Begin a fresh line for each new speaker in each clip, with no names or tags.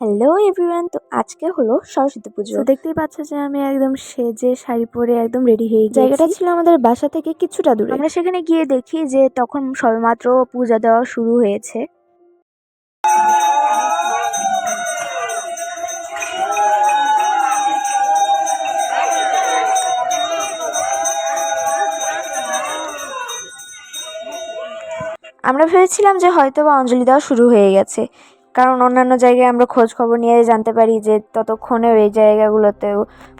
Hello everyone তো আজকে হলো সরস্বতী পুজো। তো দেখতেই পাচ্ছ যে আমি একদম সেজে শাড়ি পরে একদম রেডি হয়ে গেছি জায়গাটা ছিল আমাদের বাসা থেকে কিছুটা দূরে। আমরা সেখানে গিয়ে দেখি যে তখন সবেমাত্র পূজা দেওয়া শুরু হয়েছে। আমরা ভেবেছিলাম যে হয়তো বা অঞ্জলি দেওয়া শুরু হয়ে গেছে। কারণ অন্যান্য জায়গায় আমরা খোঁজ খবর নিয়ে জানতে পারি যে ততক্ষণে ওই জায়গাগুলোতেও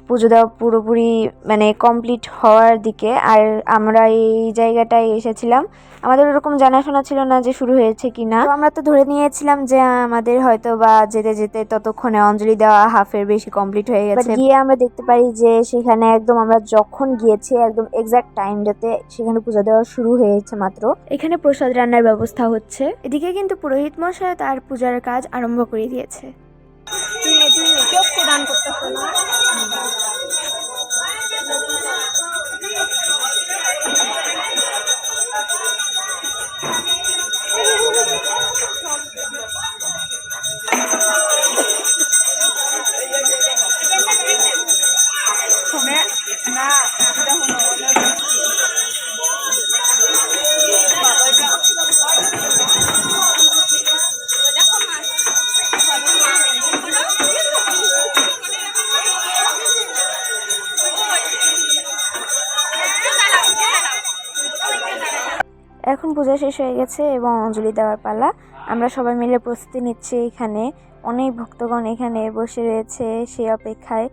পুজো দেওয়া পুরোপুরি মানে কমপ্লিট হওয়ার দিকে। আর আমরা এই জায়গাটায় এসেছিলাম। আমাদের ওরকম জানাশোনা ছিল না যে শুরু হয়েছে কি না আমরা তো ধরে নিয়েছিলাম যে আমাদের হয়তো বা যেতে যেতে ততক্ষণে অঞ্জলি দেওয়া হাফের বেশি কমপ্লিট হয়ে গেছে। গিয়ে আমরা দেখতে পারি যে সেখানে একদম আমরা যখন গিয়েছি একদম এক্সাক্ট টাইমটাতে সেখানে পুজো দেওয়া শুরু হয়েছে মাত্র। এখানে প্রসাদ রান্নার ব্যবস্থা হচ্ছে। এদিকে কিন্তু পুরোহিত মশাই তার পূজার কাজ আরম্ভ করে দিয়েছে। চোখ প্রদান করতেছে না না এখন পূজা শেষ হয়ে গেছে এবং অঞ্জলি দেওয়ার পালা। আমরা সবাই মিলে প্রস্তুতি নিচ্ছি এখানে। অনেক ভক্তগণ এখানে বসে রয়েছে সেই অপেক্ষায়।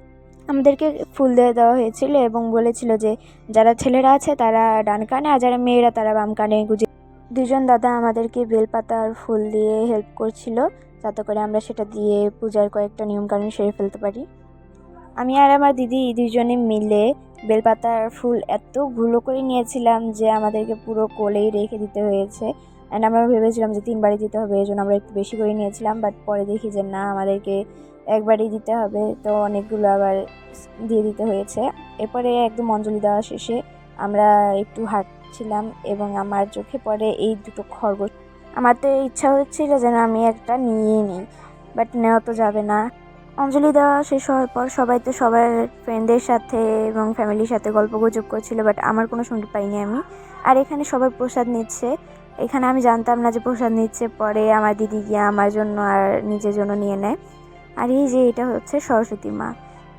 আমাদেরকে ফুল দিয়ে দেওয়া হয়েছিল এবং বলেছিল যে, যারা ছেলেরা আছে তারা ডান কানে, আর যারা মেয়েরা তারা বাম কানে গুজে। দুজন দাদা আমাদেরকে বেলপাতার ফুল দিয়ে হেল্প করছিল, যাতে করে আমরা সেটা দিয়ে পূজার কয়েকটা নিয়মকানুন সেরে ফেলতে পারি। আমি আর আমার দিদি দুজনে মিলে বেলপাতার ফুল এতগুলো করে নিয়েছিলাম যে আমাদেরকে পুরো কোলেই রেখে দিতে হয়েছে। অ্যান্ড আমরা ভেবেছিলাম যে তিনবারই দিতে হবে এই জন্য আমরা একটু বেশি করে নিয়েছিলাম বাট পরে দেখি যে না, আমাদেরকে একবারই দিতে হবে, তো অনেকগুলো আবার দিয়ে দিতে হয়েছে। এরপরে একদম অঞ্জলি দেওয়া শেষে আমরা একটু হাঁটছিলাম এবং আমার চোখে পড়ে এই দুটো খরগোশ। আমার তো ইচ্ছা হচ্ছিল যেন আমি একটা নিয়ে নিই বাট নেওয়া তো যাবে না। অঞ্জলি দেওয়া শেষ হওয়ার পর সবাই তো সবার ফ্রেন্ডদের সাথে এবং ফ্যামিলির সাথে গল্প গুজব করছিল বাট আমার কোনো সঙ্গী পাইনি আমি। আর এখানে সবাই প্রসাদ নিচ্ছে। এখানে আমি জানতাম না যে প্রসাদ নিচ্ছে, পরে আমার দিদি গিয়ে আমার জন্য আর নিজের জন্য নিয়ে নেয়। আর এই যে এটা হচ্ছে সরস্বতী মা।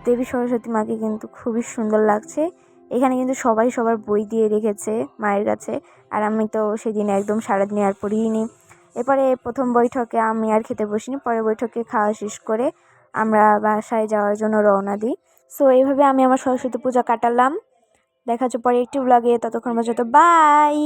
দেবী সরস্বতী মাকে কিন্তু খুবই সুন্দর লাগছে। এখানে কিন্তু সবাই সবার বই দিয়ে রেখেছে মায়ের কাছে। আর আমি তো সেদিন একদম সারাদিন আর পড়িনি এরপরে প্রথম বৈঠকে আমি আর খেতে বসিনি, পরের বৈঠকে খাওয়া শেষ করে আমরা বাসায় যাওয়ার জন্য রওনা দিই। সো এইভাবে আমি আমার সরস্বতী পূজা কাটালাম। দেখা হচ্ছে পরে একটি ব্লগে ততক্ষণ পর্যন্ত বাই